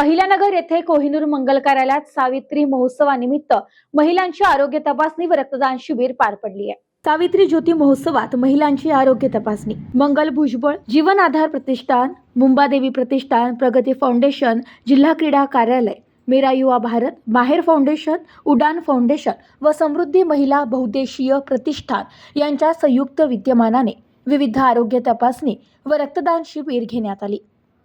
अहिल्यानगर येथे कोहिनूर मंगल कार्यालयात सावित्री महोत्सवानिमित्त महिलांची आरोग्य तपासणी व रक्तदान शिबिर पार पडली आहे. सावित्री ज्योती महोत्सवात महिलांची आरोग्य तपासणी मंगल भुजबळ जीवन आधार प्रतिष्ठान मुंबादेवी प्रतिष्ठान प्रगती फाउंडेशन जिल्हा क्रीडा कार्यालय मेरा युवा भारत माहेर फाउंडेशन उडान फाउंडेशन व समृद्धी महिला बहुद्देशीय प्रतिष्ठान यांच्या संयुक्त विद्यमानाने विविध आरोग्य तपासणी व रक्तदान शिबिर घेण्यात आली.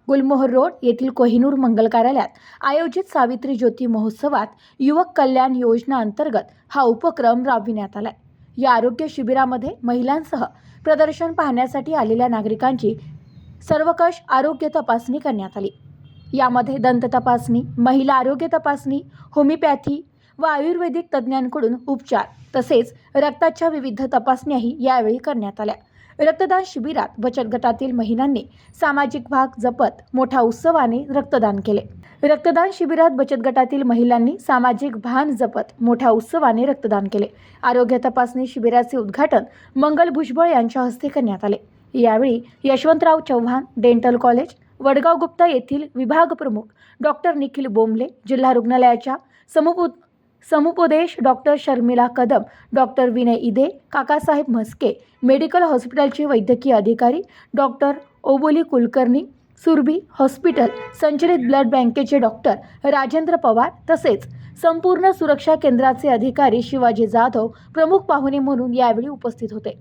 गुलमोहर रोड येथील कोहिनूर मंगल कार्यालयात आयोजित सावित्री ज्योती महोत्सवात युवक कल्याण योजना अंतर्गत हा उपक्रम राबविण्यात आला या आरोग्य शिबिरामध्ये महिलांसह प्रदर्शन पाहण्यासाठी आलेल्या नागरिकांची सर्वकष आरोग्य तपासणी करण्यात आली. यामध्ये दंत तपासणी महिला आरोग्य तपासणी होमिओपॅथी व आयुर्वेदिक तज्ज्ञांकडून उपचार तसेच रक्ताच्या विविध तपासण्याही यावेळी करण्यात आल्या. रक्तदान शिबिरात बचत गटातील महिलांनी सामाजिक भाग जपत मोठ्या उत्सवाने रक्तदान केले. रक्तदान शिबिरात बचत गटातील महिलांनी सामाजिक भान जपत मोठ्या उत्सवाने रक्तदान केले. आरोग्य तपासणी शिबिराचे उद्घाटन मंगल भुजबळ यांच्या हस्ते करण्यात आले. यावेळी यशवंतराव चव्हाण डेंटल कॉलेज वडगाव गुप्ता येथील विभाग प्रमुख डॉक्टर निखिल बोंबले जिल्हा रुग्णालयाच्या समुप समुपदेश doctor Sharmila Kadam doctor Vinay Ide Kakasaheb Mhaske medical हॉस्पिटलचे वैद्यकीय अधिकारी डॉक्टर ओबोली कुलकर्णी सुरभी हॉस्पिटल संचलित ब्लड बँकेचे डॉक्टर राजेंद्र पवार तसेच संपूर्ण सुरक्षा केंद्राचे अधिकारी शिवाजी जाधव प्रमुख पाहुणे म्हणून यावेळी उपस्थित होते.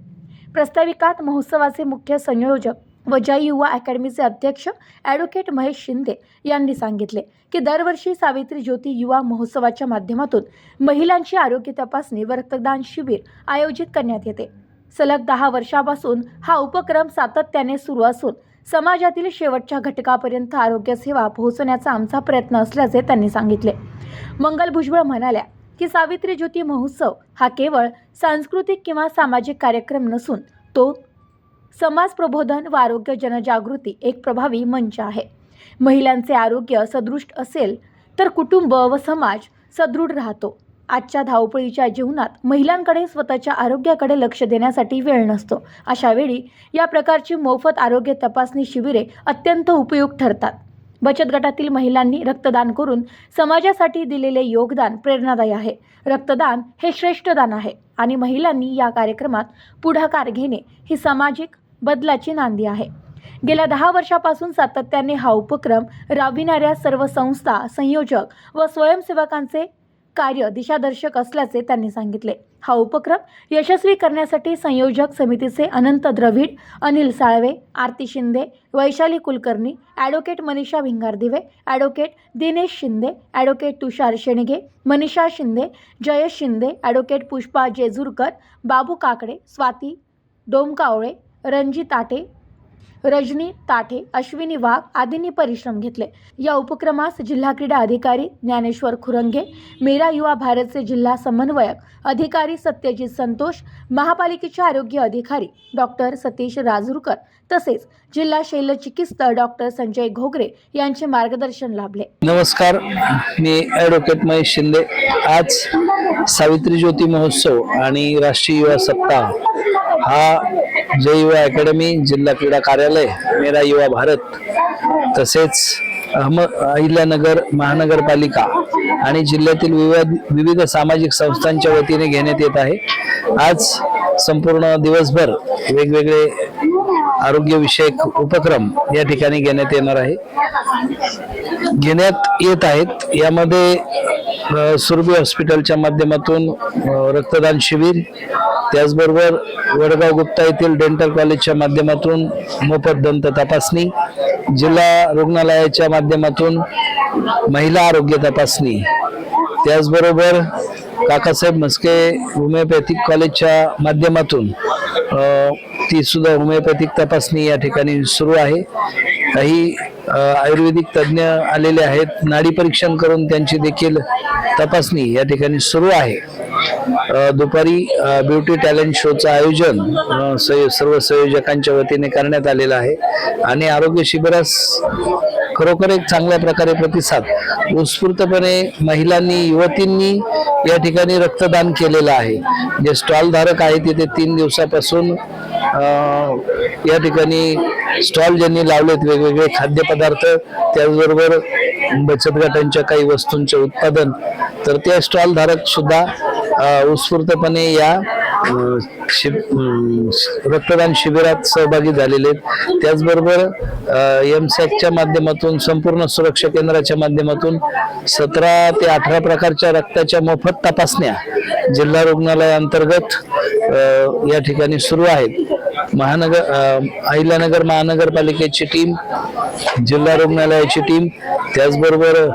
प्रस्ताविकात महोत्सवाचे मुख्य संयोजक व जय युवा अकॅडमीचे अध्यक्ष ॲडव्होकेट महेश शिंदे यांनी सांगितले की दरवर्षी सावित्री ज्योती युवा महोत्सवाच्या माध्यमातून महिलांची आरोग्य तपासणी व रक्तदान शिबिर आयोजित करण्यात येते. सलग दहा वर्षापासून हा उपक्रम सातत्याने सुरू असून समाजातील शेवटच्या घटकापर्यंत आरोग्यसेवा पोहोचवण्याचा पोहोचण्याचा आमचा प्रयत्न असल्याचे त्यांनी सांगितले. मंगल भुजबळ म्हणाल्या की सावित्री ज्योती महोत्सव हा केवळ सांस्कृतिक किंवा सामाजिक कार्यक्रम नसून तो समाज प्रबोधन व आरोग्य जनजागृती एक प्रभावी मंच आहे. महिलांचे आरोग्य सदृष्ट असेल तर कुटुंब व समाज सदृढ राहतो. आजच्या धावपळीच्या जीवनात महिलांकडे स्वतःच्या आरोग्याकडे लक्ष देण्यासाठी वेळ नसतो. अशावेळी या प्रकारची मोफत आरोग्य तपासणी शिबिरे अत्यंत उपयुक्त ठरतात. बचत गटातील महिलांनी रक्तदान करून समाजासाठी दिलेले योगदान प्रेरणादायी आहे. रक्तदान हे श्रेष्ठ दान आहे आणि महिलांनी या कार्यक्रमात पुढाकार घेणे ही सामाजिक बदलाची नांदी आहे. गेल्या दहा वर्षापासून सातत्याने हा उपक्रम राबविणाऱ्या सर्व संस्था संयोजक व स्वयंसेवकांचे कार्य दिशादर्शक असल्याचे त्यांनी सांगितले. हा उपक्रम यशस्वी करण्यासाठी संयोजक समितीचे Anant Dravid Anil Salve Aarti Shinde Vaishali Kulkarni advocate Manisha Bhingardive advocate Dinesh Shinde advocate Tushar Shenge Manisha Shinde Jayesh Shinde advocate Pushpa Jejurkar Babu Kakade Swati Domkawale Ranji Tate Rajni Tathe Ashwini वाघ आदींनी परिश्रम घेतले. या उपक्रमास जिल्हा क्रीडा अधिकारी ज्ञानेश्वर खुरंगे मेरा युवा भारतचे जिल्हा समन्वयक अधिकारी सत्यजित संतोष महापालिकेचे आरोग्य अधिकारी डॉक्टर सतीश राजूरकर तसेच जिल्हा शैलचिकित्सक डॉक्टर संजय घोगरे यांचे मार्गदर्शन लाभले. नमस्कार मी ॲडव्होकेट महेश शिंदे. आज सावित्री ज्योती महोत्सव आणि राष्ट्रीय युवा सप्ताह हा जय युवा अकॅडमी जिल्हा क्रीडा कार्यालय मेरा युवा भारत तसेच अहम अहिल्यानगर महानगरपालिका आणि जिल्ह्यातील विविध विविध सामाजिक संस्थांच्या वतीने घेण्यात येत आहे. आज संपूर्ण दिवसभर वेगवेगळे आरोग्यविषयक उपक्रम या ठिकाणी घेण्यात येणार आहे. घेण्यात येत आहेत. यामध्ये सुरभी हॉस्पिटलच्या माध्यमातून रक्तदान शिबिर त्याचबरोबर वडगाव गुप्ता येथील डेंटल कॉलेजच्या माध्यमातून मोफत दंत तपासणी जिल्हा रुग्णालयाच्या माध्यमातून महिला आरोग्य तपासणी त्याचबरोबर काकासाहेब म्हस्के होमिओपॅथिक कॉलेजच्या माध्यमातून ती सुद्धा होमिओपॅथिक तपासणी या ठिकाणी सुरू आहे. काही आयुर्वेदिक तज्ज्ञ आलेले आहेत. नाडी परीक्षण करून त्यांची देखील तपासणी या ठिकाणी सुरू आहे. दुपारी ब्युटी टॅलेंट शोचं आयोजन सर्व संयोजकांच्या वतीने करण्यात आलेलं आहे. आणि आरोग्य शिबिरास खरोखर एक चांगल्या प्रकारे प्रतिसाद. उत्स्फूर्तपणे महिलांनी युवतींनी या ठिकाणी रक्तदान केलेलं आहे. जे स्टॉलधारक आहे तिथे तीन दिवसापासून या ठिकाणी स्टॉल ज्यांनी लावलेत वेगवेगळे खाद्यपदार्थ त्याचबरोबर बचत गटांच्या काही वस्तूंचे उत्पादन. तर त्या स्टॉलधारक सुद्धा उत्स्फूर्तपणे या शिब रक्तदान शिबिरात सहभागी झालेले आहेत. त्याचबरोबर एम सॅकच्या माध्यमातून संपूर्ण सुरक्षा केंद्राच्या माध्यमातून सतरा ते अठरा प्रकारच्या रक्ताच्या मोफत तपासण्या जिल्हा रुग्णालयाअंतर्गत या ठिकाणी सुरू आहेत. महानगर अहिल्यानगर महानगरपालिकेची टीम जिल्हा रुग्णालयाची टीम त्याचबरोबर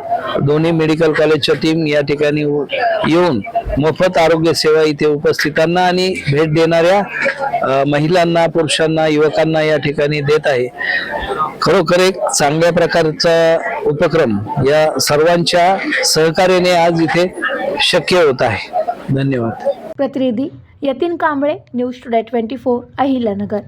दोन्ही मेडिकल कॉलेजच्या टीम या ठिकाणी येऊन मोफत आरोग्य सेवा इथे उपस्थितांना आणि भेट देणाऱ्या महिलांना पुरुषांना युवकांना या ठिकाणी देत आहे. खरोखर एक चांगल्या प्रकारचा उपक्रम या सर्वांच्या सहकार्याने आज इथे शक्य होत आहे. धन्यवाद. प्रतिनिधी Yatin Kamble news today twenty four Ahilyanagar.